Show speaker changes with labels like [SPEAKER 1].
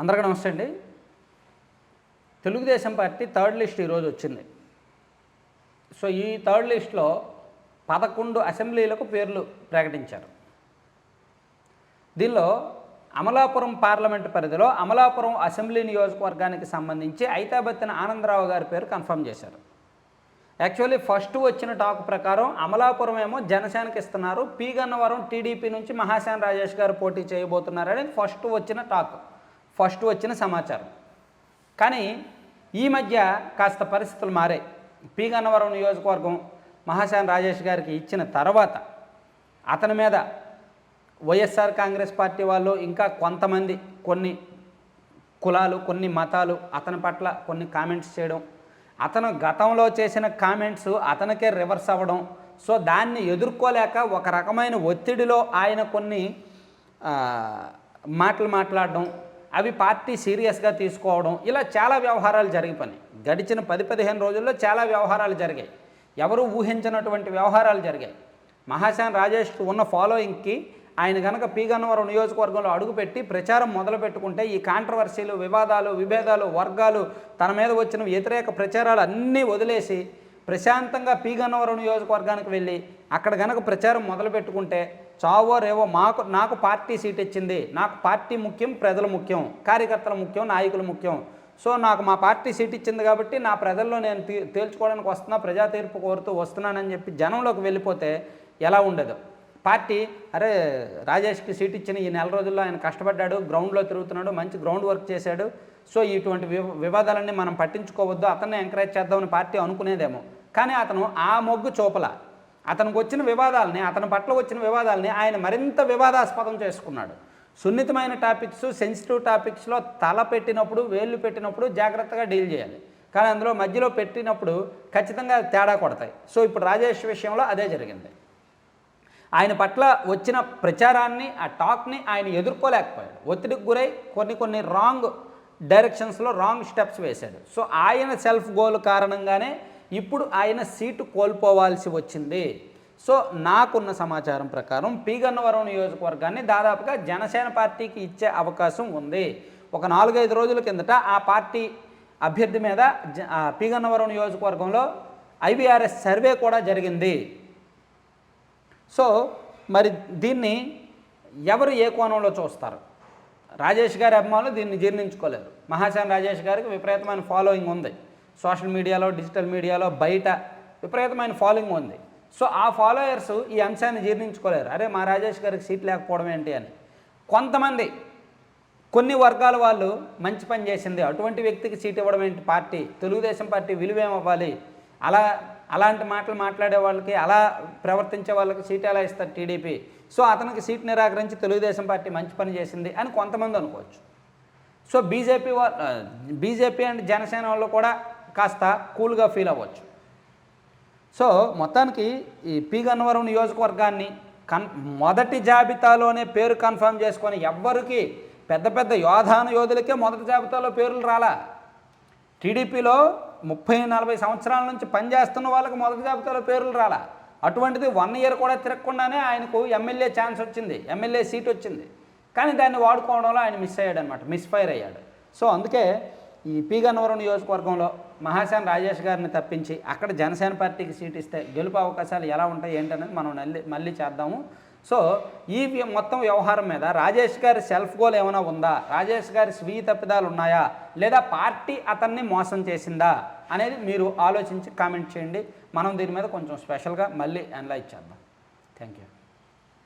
[SPEAKER 1] అందరికీ నమస్తే అండి. తెలుగుదేశం పార్టీ థర్డ్ లిస్ట్ ఈరోజు వచ్చింది. సో ఈ థర్డ్ లిస్ట్లో పదకొండు అసెంబ్లీలకు పేర్లు ప్రకటించారు. దీనిలో అమలాపురం పార్లమెంట్ పరిధిలో అమలాపురం అసెంబ్లీ నియోజకవర్గానికి సంబంధించి ఐతాబత్తిన ఆనందరావు గారి పేరు కన్ఫర్మ్ చేశారు. యాక్చువల్లీ ఫస్ట్ వచ్చిన టాక్ ప్రకారం అమలాపురం ఏమో జనసేనకి ఇస్తున్నారు పి గన్నవరం టీడీపీ నుంచి మహాసేన రాజేష్ గారు పోటీ చేయబోతున్నారని ఫస్ట్ వచ్చిన టాక్. ఫస్ట్ వచ్చిన సమాచారం. కానీ ఈ మధ్య కాస్త పరిస్థితులు మారాయి. పి గన్నవరం నియోజకవర్గం మహాశాన్ రాజేష్ గారికి ఇచ్చిన తర్వాత అతని మీద వైఎస్ఆర్ కాంగ్రెస్ పార్టీ వాళ్ళు ఇంకా కొంతమంది కొన్ని కులాలు కొన్ని మతాలు అతని పట్ల కొన్ని కామెంట్స్ చేయడం అతను గతంలో చేసిన కామెంట్స్ అతనికే రివర్స్ అవ్వడం సో దాన్ని ఎదుర్కోలేక ఒక రకమైన ఒత్తిడిలో ఆయన కొన్ని మాటలు మాట్లాడడం అవి పార్టీ సీరియస్గా తీసుకోవడం ఇలా చాలా వ్యవహారాలు జరిగిపోయినాయి గడిచిన పది పదిహేను రోజుల్లో చాలా వ్యవహారాలు జరిగాయి. ఎవరు ఊహించినటువంటి వ్యవహారాలు జరిగాయి. మహాశాన్ రాజేష్ ఉన్న ఫాలోయింగ్కి ఆయన కనుక పీగన్నవరం నియోజకవర్గంలో అడుగుపెట్టి ప్రచారం మొదలు పెట్టుకుంటే ఈ కాంట్రవర్సీలు వివాదాలు విభేదాలు వర్గాలు తన మీద వచ్చిన వ్యతిరేక ప్రచారాలు అన్నీ వదిలేసి ప్రశాంతంగా పీగన్నవరం నియోజకవర్గానికి వెళ్ళి అక్కడ గనక ప్రచారం మొదలు పెట్టుకుంటే చావో రేవో మాకు నాకు పార్టీ సీట్ ఇచ్చింది. నాకు పార్టీ ముఖ్యం ప్రజలు ముఖ్యం కార్యకర్తలు ముఖ్యం నాయకులు ముఖ్యం. సో నాకు మా పార్టీ సీట్ ఇచ్చింది కాబట్టి నా ప్రజల్లో నేను తేల్చుకోవడానికి వస్తున్నా ప్రజా తీర్పు కోరుతూ వస్తున్నానని చెప్పి జనంలోకి వెళ్ళిపోతే ఎలా ఉండదు? పార్టీ అరే రాజేష్కి సీట్ ఇచ్చిన ఈ నెల రోజుల్లో ఆయన కష్టపడ్డాడు గ్రౌండ్లో తిరుగుతున్నాడు మంచి గ్రౌండ్ వర్క్ చేశాడు. సో ఇటువంటి వివాదాలన్నీ మనం పట్టించుకోవద్దు అతన్ని ఎంకరేజ్ చేద్దామని పార్టీ అనుకునేదేమో. కానీ అతను ఆ మొగ్గు చూపల. అతనికి వచ్చిన వివాదాలని అతని పట్ల వచ్చిన వివాదాలని ఆయన మరింత వివాదాస్పదం చేసుకున్నాడు. సున్నితమైన టాపిక్స్ సెన్సిటివ్ టాపిక్స్లో తల పెట్టినప్పుడు వేళ్ళు పెట్టినప్పుడు జాగ్రత్తగా డీల్ చేయాలి. కానీ అందులో మధ్యలో పెట్టినప్పుడు ఖచ్చితంగా తేడా కొడతాయి. సో ఇప్పుడు రాజేష్ విషయంలో అదే జరిగింది. ఆయన పట్ల వచ్చిన ప్రచారాన్ని ఆ టాక్ని ఆయన ఎదుర్కోలేకపోయాడు. ఒత్తిడికి గురై కొన్ని కొన్ని రాంగ్ డైరెక్షన్స్లో రాంగ్ స్టెప్స్ వేశాడు. సో ఆయన సెల్ఫ్ గోల్ కారణంగానే ఇప్పుడు ఆయన సీటు కోల్పోవాల్సి వచ్చింది. సో నాకున్న సమాచారం ప్రకారం పి గన్నవరం నియోజకవర్గాన్ని దాదాపుగా జనసేన పార్టీకి ఇచ్చే అవకాశం ఉంది. ఒక నాలుగైదు రోజుల కిందట ఆ పార్టీ అభ్యర్థి మీద జ- ఆ పి గన్నవరం నియోజకవర్గంలో ఐబీఆర్ఎస్ సర్వే కూడా జరిగింది. సో మరి దీన్ని ఎవరు ఏ కోణంలో చూస్తారు? రాజేష్ గారి అభిమానులు దీన్ని జీర్ణించుకోలేరు. మహాశాన్ రాజేష్ గారికి విపరీతమైన ఫాలోయింగ్ ఉంది. సోషల్ మీడియాలో డిజిటల్ మీడియాలో బయట విపరీతమైన ఫాలోయింగ్ ఉంది. సో ఆ ఫాలోయర్స్ ఈ అంశాన్ని జీర్ణించుకోలేరు. అరే మా రాజేష్ గారికి సీట్ లేకపోవడం ఏంటి అని. కొంతమంది కొన్ని వర్గాల వాళ్ళు మంచి పని చేసింది. అటువంటి వ్యక్తికి సీట్ ఇవ్వడం ఏంటి? పార్టీ తెలుగుదేశం పార్టీ విలువేం అవ్వాలి? అలా అలాంటి మాటలు మాట్లాడే వాళ్ళకి అలా ప్రవర్తించే వాళ్ళకి సీట్ ఎలా ఇస్తారు టీడీపీ? సో అతనికి సీట్ నిరాకరించి తెలుగుదేశం పార్టీ మంచి పని చేసింది అని కొంతమంది అనుకోవచ్చు. సో బీజేపీ వా బీజేపీ అండ్ జనసేన వాళ్ళు కూడా కాస్త కూల్గా ఫీల్ అవ్వచ్చు. సో మొత్తానికి ఈ పి గన్నవరం నియోజకవర్గాన్ని కన్ మొదటి జాబితాలోనే పేరు కన్ఫర్మ్ చేసుకొని ఎవ్వరికి పెద్ద పెద్ద యోధాను యోధులకే మొదటి జాబితాలో పేర్లు రాలా. టీడీపీలో ముప్పై నలభై సంవత్సరాల నుంచి పనిచేస్తున్న వాళ్ళకి మొదటి జాబితాలో పేర్లు రాలా. అటువంటిది వన్ ఇయర్ కూడా తిరగకుండానే ఆయనకు ఎమ్మెల్యే ఛాన్స్ వచ్చింది. ఎమ్మెల్యే సీట్ వచ్చింది. కానీ దాన్ని వాడుకోవడంలో ఆయన మిస్ అయ్యాడు అనమాట మిస్ఫైర్ అయ్యాడు. సో అందుకే ఈ పి గన్నవరం నియోజకవర్గంలో మహాశాన్ రాజేష్ గారిని తప్పించి అక్కడ జనసేన పార్టీకి సీట్ ఇస్తే గెలుపు అవకాశాలు ఎలా ఉంటాయి ఏంటనేది మనం మళ్ళీ మళ్ళీ చేద్దాము. సో ఈ మొత్తం వ్యవహారం మీద రాజేష్ గారి సెల్ఫ్ గోల్ ఏమైనా ఉందా? రాజేష్ గారి స్వీయ తప్పిదాలు ఉన్నాయా? లేదా పార్టీ అతన్ని మోసం చేసిందా? అనేది మీరు ఆలోచించి కామెంట్ చేయండి. మనం దీని మీద కొంచెం స్పెషల్గా మళ్ళీ అనలైజ్ చేద్దాం. Thank you